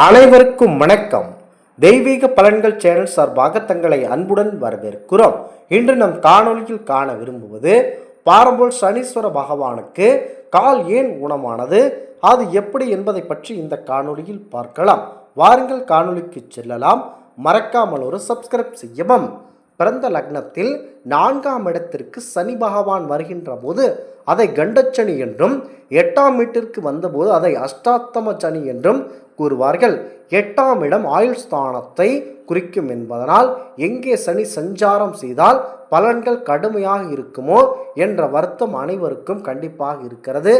அனைவருக்கும் வணக்கம். தெய்வீக பலன்கள் சேனல் சார்பாக தங்களை அன்புடன் வரவேற்கிறோம். இன்று நம் காணொலியில் காண விரும்புவது பாரம்போல் சனீஸ்வர பகவானுக்கு கால் ஏன் ஊனமானது? அது எப்படி என்பதை பற்றி இந்த காணொலியில் பார்க்கலாம். வாருங்கள் காணொலிக்கு செல்லலாம். மறக்காமல் ஒரு சப்ஸ்கிரைப் செய்யவும். பிறந்த லக்னத்தில் நான்காம் இடத்திற்கு சனி பகவான் வருகின்ற போது அதை கண்டச்சனி என்றும் எட்டாம் வீட்டிற்கு வந்தபோது அதை அஷ்டாத்தம சனி என்றும் கூறுவார்கள். எட்டாம் இடம் ஆயுள் ஸ்தானத்தை குறிக்கும் என்பதனால் எங்கே சனி சஞ்சாரம் செய்தால் பலன்கள் கடுமையாக இருக்குமோ என்ற வருத்தம் அனைவருக்கும் கண்டிப்பாக இருக்கிறது.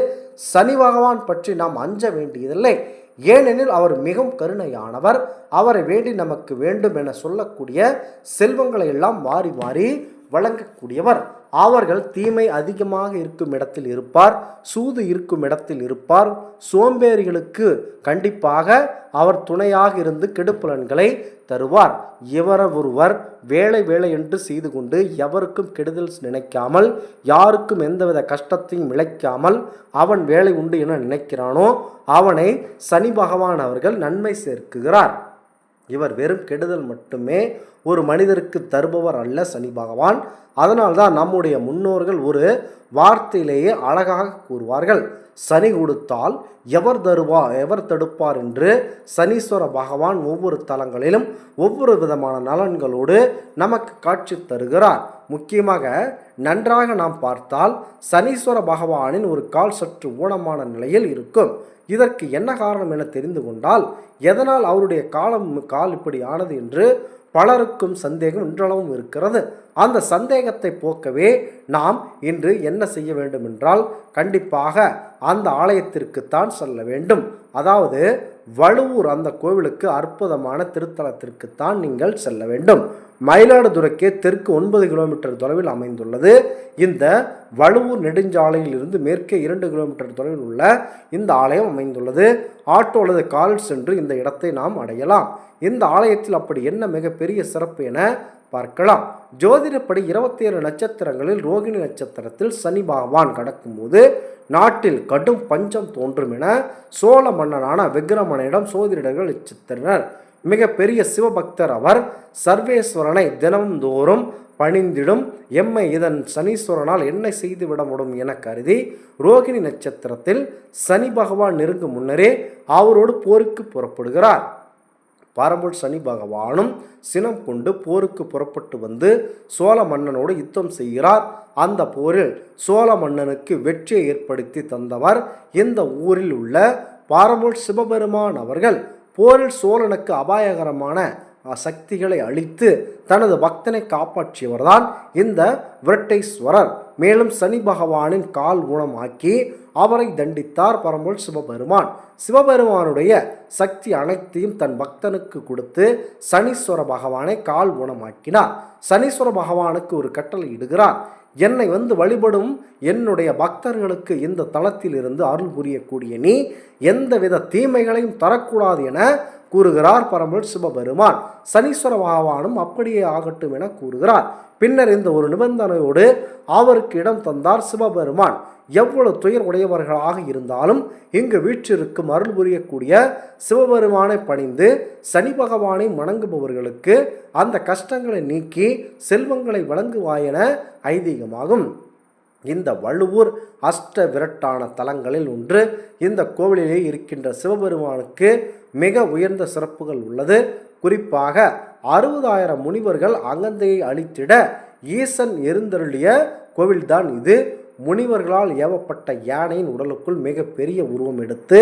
சனி பகவான் பற்றி நாம் அஞ்ச வேண்டியதில்லை. ஏனெனில் அவர் மிகவும் கருணையானவர். அவரை வேண்டி நமக்கு வேண்டும் என சொல்லக்கூடிய செல்வங்களை எல்லாம் மாறி மாறி வழங்கக்கூடியவர். அவர்கள் தீமை அதிகமாக இருக்கும் இடத்தில் இருப்பார் சூது இருக்கும் இடத்தில் இருப்பார். சோம்பேறிகளுக்கு கண்டிப்பாக அவர் துணையாக இருந்து கெடுபலன்களை தருவார். இவர ஒருவர் வேலை வேலை என்று செய்து கொண்டு எவருக்கும் கெடுதல் நினைக்காமல் யாருக்கும் எந்தவித கஷ்டத்தையும் இழைக்காமல் அவன் வேலை உண்டு என நினைக்கிறானோ அவனை சனி பகவான் அவர்கள் நன்மை சேர்க்குகிறார். இவர் வெறும் கெடுதல் மட்டுமே ஒரு மனிதருக்கு தருபவர் அல்ல சனி பகவான். அதனால்தான் நம்முடைய முன்னோர்கள் ஒரு வார்த்தையிலேயே அழகாக கூறுவார்கள். சனி கொடுத்தால் எவர் தருவா எவர் தடுப்பார் என்று சனீஸ்வர பகவான் ஒவ்வொரு தலங்களிலும் ஒவ்வொரு விதமான நலன்களோடு நமக்கு காட்சி தருகிறார். முக்கியமாக நன்றாக நாம் பார்த்தால் சனீஸ்வர பகவானின் ஒரு கால் சற்று ஊனமான நிலையில் இருக்கும். இதற்கு என்ன காரணம் என தெரிந்து கொண்டால் எதனால் அவருடைய காலம் கால் இப்படி ஆனது என்று பலருக்கும் சந்தேகம் இன்றளவும் இருக்கிறது. அந்த சந்தேகத்தை போக்கவே நாம் இன்று என்ன செய்ய வேண்டும் என்றால் கண்டிப்பாக அந்த ஆலயத்திற்குத்தான் செல்ல வேண்டும். அதாவது வழுவூர் அந்த கோவிலுக்கு அற்புதமான திருத்தலத்திற்குத்தான் நீங்கள் செல்ல வேண்டும். மயிலாடுதுறைக்கு தெற்கு ஒன்பது கிலோமீட்டர் தொலைவில் அமைந்துள்ளது. இந்த வழுவூர் நெடுஞ்சாலையில் இருந்து மேற்கே இரண்டு கிலோமீட்டர் தொலைவில் உள்ள இந்த ஆலயம் அமைந்துள்ளது. ஆட்டோ அல்லது கால் சென்று இந்த இடத்தை நாம் அடையலாம். இந்த ஆலயத்தில் அப்படி என்ன மிகப்பெரிய சிறப்பு என பார்க்கலாம். ஜோதிடப்படி இருபத்தி ஏழு நட்சத்திரங்களில் ரோகிணி நட்சத்திரத்தில் சனி பகவான் கடக்கும்போது நாட்டில் கடும் பஞ்சம் தோன்றும் என சோழ மன்னனான விக்ரமனிடம் சோதிடர்கள் எச்சரித்தனர். மிகப்பெரிய சிவபக்தர் அவர் சர்வேஸ்வரனை தினம்தோறும் பணிந்திடும். எம்மை இதன் சனீஸ்வரனால் என்ன செய்துவிட முடியும் என கருதி ரோகிணி நட்சத்திரத்தில் சனி பகவான் நெருங்கும் முன்னரே அவரோடு போருக்கு புறப்படுகிறார். பாரம்பூர் சனி பகவானும் சினம் கொண்டு போருக்கு புறப்பட்டு வந்து சோழ மன்னனோடு யுத்தம் செய்கிறார். அந்த போரில் சோழ மன்னனுக்கு வெற்றியை ஏற்படுத்தி தந்தவர். இந்த ஊரில் உள்ள பாரம்பூர் சிவபெருமான் அவர்கள் போரில் சோழனுக்கு அபாயகரமான சக்திகளை அழித்து தனது பக்தனை காப்பாற்றியவர்தான் இந்த விரட்டேஸ்வரர். மேலும் சனி பகவானின் கால் ஊனமாக்கி அவரை தண்டித்தார் பரம்போல் சிவபெருமான். சிவபெருமானுடைய சக்தி அனைத்தையும் தன் பக்தனுக்கு கொடுத்து சனீஸ்வர பகவானை கால் ஊனமாக்கினார் சனீஸ்வர பகவானுக்கு ஒரு கட்டளை இடுகிறார். என்னை வந்து வழிபடும் என்னுடைய பக்தர்களுக்கு இந்த தளத்தில் இருந்து அருள் புரியக்கூடிய நீ எந்தவித தீமைகளையும் தரக்கூடாது என கூறுகிறார் பரம்பொருள் சிவபெருமான். சனீஸ்வர பகவானும் அப்படியே ஆகட்டும் என கூறுகிறார். பின்னர் இந்த ஒரு நிபந்தனையோடு அவருக்கு இடம் தந்தார் சிவபெருமான். எவ்வளவு துயர் உடையவர்களாக இருந்தாலும் இங்கு வீற்றிருக்கும் அருள் புரியக்கூடிய சிவபெருமானை பணிந்து சனி பகவானை வணங்குபவர்களுக்கு அந்த கஷ்டங்களை நீக்கி செல்வங்களை வழங்குவாயென ஐதீகமாகும். இந்த வள்ளுவூர் அஷ்ட விரட்டான தலங்களில் ஒன்று இந்த கோவிலிலே இருக்கின்ற சிவபெருமானுக்கு மிக உயர்ந்த சிறப்புகள் உள்ளது. குறிப்பாக அறுபதாயிரம் முனிவர்கள் அகந்தையை அழித்திட ஈசன் எருந்தருளிய கோவில்தான் இது. முனிவர்களால் ஏவப்பட்ட யானையின் உடலுக்குள் மிக பெரிய உருவம் எடுத்து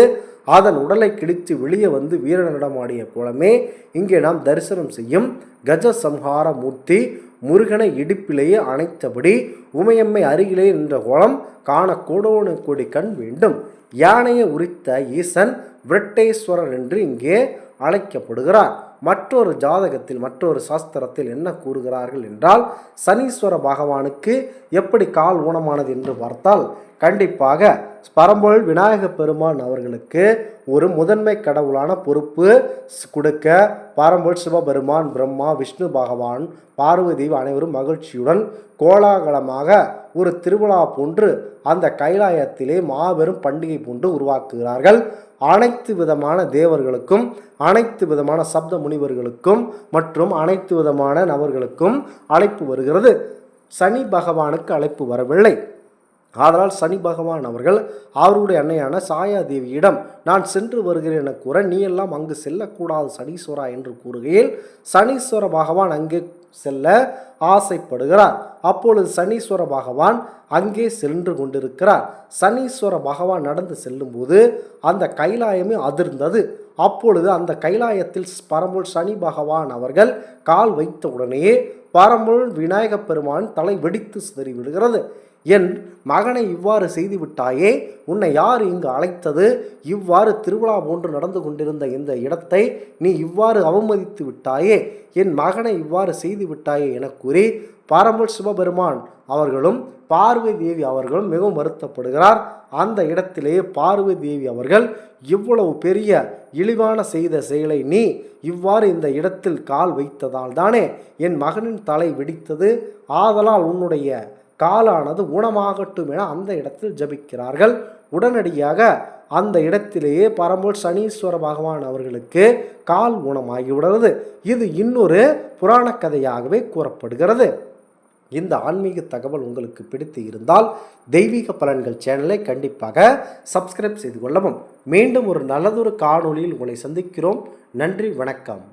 அதன் உடலை கிழித்து வெளியே வந்து வீரனிடமாடிய கோலமே இங்கே நாம் தரிசனம் செய்யும் கஜ சம்ஹார மூர்த்தி முருகனை இடுப்பிலேயே அணைத்தபடி உமையம்மை அருகிலே நின்ற கோலம் காண கோடோனு கோடி கண் வேண்டும். யானையை உரித்த ஈசன் விரட்டேஸ்வரர் என்று இங்கே அழைக்கப்படுகிறார். மற்றொரு ஜாதகத்தில் மற்றொரு சாஸ்திரத்தில் என்ன கூறுகிறார்கள் என்றால் சனீஸ்வர பகவானுக்கு எப்படி கால் ஊனமானது என்று பார்த்தால் கண்டிப்பாக பரம்பொருள் விநாயக பெருமான் அவர்களுக்கு ஒரு முதன்மை கடவுளான பொறுப்பு கொடுக்க பரம்பொருள் சிவபெருமான் பிரம்மா விஷ்ணு பகவான் பார்வதி அனைவரும் மகிழ்ச்சியுடன் கோலாகலமாக ஒரு திருவிழா போன்று அந்த கைலாயத்திலே மாபெரும் பண்டிகை போன்று உருவாக்குகிறார்கள். அனைத்து விதமான தேவர்களுக்கும் அனைத்து விதமான சப்த முனிவர்களுக்கும் மற்றும் அனைத்து விதமான நபர்களுக்கும் அழைப்பு வருகிறது. சனி பகவானுக்கு அழைப்பு வரவில்லை. ஆதலால் சனி பகவான் அவர்கள் அவருடைய அன்னையான சாயாதேவியிடம் நான் சென்று வருகிறேன் என கூற நீ எல்லாம் அங்கு செல்லக்கூடாது சனீஸ்வரா என்று கூறுகையில் சனீஸ்வர பகவான் அங்கே செல்ல ஆசைப்படுகிறார். அப்பொழுது சனீஸ்வர பகவான் அங்கே சென்று கொண்டிருக்கிறார். சனீஸ்வர பகவான் நடந்து செல்லும்போது அந்த கைலாயமே அதிர்ந்தது. அப்பொழுது அந்த கைலாயத்தில் பரம்பொருள் சனி பகவான் அவர்கள் கால் வைத்த உடனேயே பரம்பொருள் விநாயகப் பெருமான் தலை வெடித்து சிதறி விடுகிறது என் மகனை இவ்வாறு செய்துவிட்டாயே? உன்னை யார் இங்கு அழைத்தது? இவ்வாறு திருவிழா போன்று நடந்து கொண்டிருந்த இந்த இடத்தை நீ இவ்வாறு அவமதித்து விட்டாயே? என் மகனை இவ்வாறு செய்து விட்டாயே என கூறி பாரம்பல் சிவபெருமான் அவர்களும் பார்வை தேவி அவர்களும் மிகவும் வருத்தப்படுகிறார். அந்த இடத்திலேயே பார்வை தேவி அவர்கள் இவ்வளவு பெரிய இழிவான செய்த செயலை நீ இவ்வாறு இந்த இடத்தில் கால் வைத்ததால் தானே? என் மகனின் தலை வெடித்தது. ஆதலால் உன்னுடைய காலானது ஊனமாகட்டும் என அந்த இடத்தில் ஜபிக்கிறார்கள். உடனடியாக அந்த இடத்திலேயே பரம்போல் சனீஸ்வர பகவான் அவர்களுக்கு கால் ஊனமாகிவிடுறது இது இன்னொரு புராண கதையாகவே கூறப்படுகிறது. இந்த ஆன்மீக தகவல் உங்களுக்கு பிடித்து இருந்தால் தெய்வீக பலன்கள் சேனலை கண்டிப்பாக சப்ஸ்கிரைப் செய்து கொள்ளவும். மீண்டும் ஒரு நல்லதொரு காணொளியில் உங்களை சந்திக்கிறோம். நன்றி வணக்கம்.